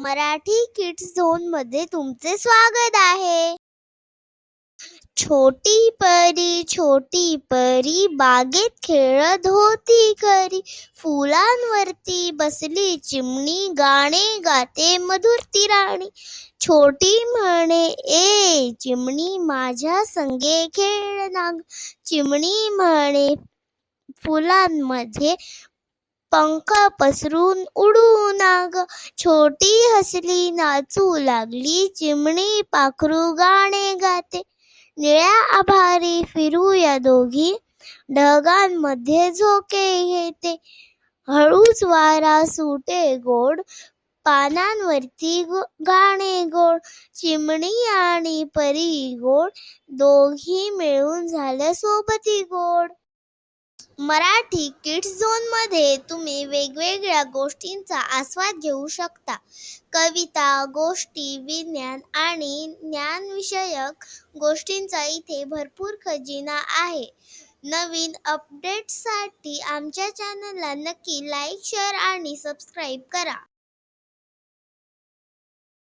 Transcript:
Marathi kids zone मध्ये तुमचे स्वागत आहे. छोटी परी छोटी परी, बागेत खेळत होती खरी. फुलांवरती बसली, चिमणी गाणे गाते मधुर ती राणी. छोटी म्हणे, ए, चिमणी माझ्या संगे खेळ ना ग." चिमणी म्हणे, फुलांमध्ये पंख पसरून उडू नाग छोटी हसली नाचू लागली चिमणी पाखरू गाणे गाते. निळ्या आभारी फिरू या दोघी ढगांमध्ये झोके घेते. हळूच वारा सुटे गोड पानांवरती गाणे गोड चिमणी आणि परी गोड. दोघी मिळून झाल्या सोबती गोड. मराठी किड्स झोनमध्ये तुम्ही वेगवेगळ्या गोष्टींचा आस्वाद घेऊ शकता. कविता गोष्टी विज्ञान आणि ज्ञानविषयक गोष्टींचा इथे भरपूर खजिना आहे. नवीन अपडेट्ससाठी आमच्या चॅनलला नक्की लाईक शेअर आणि सबस्क्राईब करा.